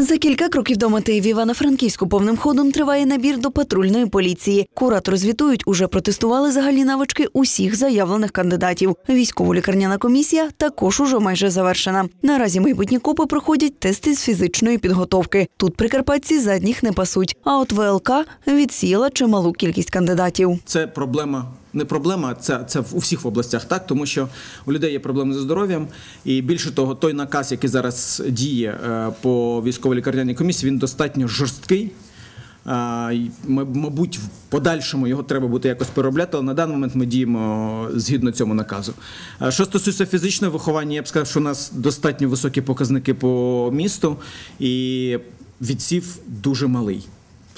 За кілька кроків до в Івано-Франківську повним ходом триває набір до патрульної поліції. Куратори звітують, уже протестували загальні навички усіх заявлених кандидатів. Військово-лікарняна комісія також уже майже завершена. Наразі майбутні копи проходять тести з фізичної підготовки. Тут прикарпатці задніх не пасуть. А от ВЛК відсіяла чималу кількість кандидатів. Це проблема. Не проблема, це, це у всіх областях, так тому що у людей є проблеми зі здоров'ям, і більше того, той наказ, який зараз діє е, по військово-лікарняній комісії, він достатньо жорсткий. А, Мабуть, в подальшому його треба буде якось переробляти, але на даний момент ми діємо згідно цьому наказу. Що стосується фізичного виховання, я б сказав, що у нас достатньо високі показники по місту, і відсів дуже малий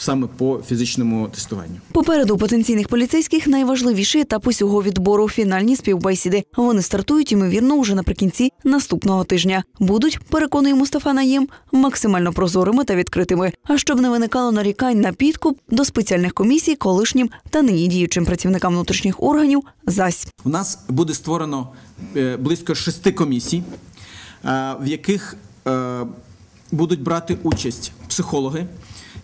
саме по фізичному тестуванню. Попереду потенційних поліцейських найважливіший етап усього відбору фінальні співбесіди. Вони стартують ймовірно уже наприкінці наступного тижня. Будуть, переконує Мустафа Наєм, максимально прозорими та відкритими. А щоб не виникало нарікань на підкуп до спеціальних комісій колишнім та нині діючим працівникам внутрішніх органів зась. У нас буде створено е, близько шести комісій, е, в яких е, будуть брати участь психологи,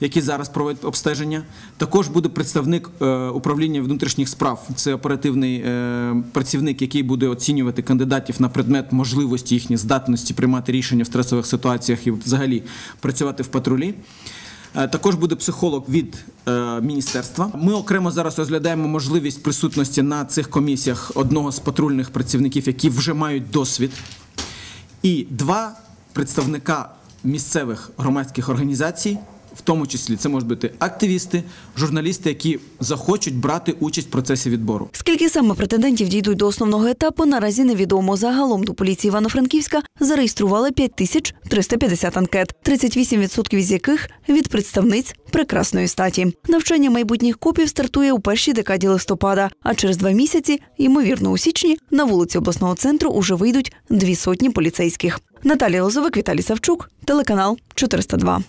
які зараз проводять обстеження. Також буде представник е, управління внутрішніх справ. Це оперативний е, працівник, який буде оцінювати кандидатів на предмет можливості їхньої здатності приймати рішення в стресових ситуаціях і взагалі працювати в патрулі. Е, Також буде психолог від е, міністерства. Ми окремо зараз розглядаємо можливість присутності на цих комісіях одного з патрульних працівників, які вже мають досвід, і два представника місцевих громадських організацій. В тому числі це можуть бути активісти, журналісти, які захочуть брати участь в процесі відбору. Скільки саме претендентів дійдуть до основного етапу, наразі невідомо. Загалом до поліції Івано-Франківська зареєстрували 5350 анкет, 38% із яких від представниць прекрасної статі. Навчання майбутніх копів стартує у першій декаді листопада, а через два місяці, ймовірно, у січні, на вулиці обласного центру уже вийдуть дві сотні поліцейських. Наталія Лозовик, Віталій Савчук, телеканал 402.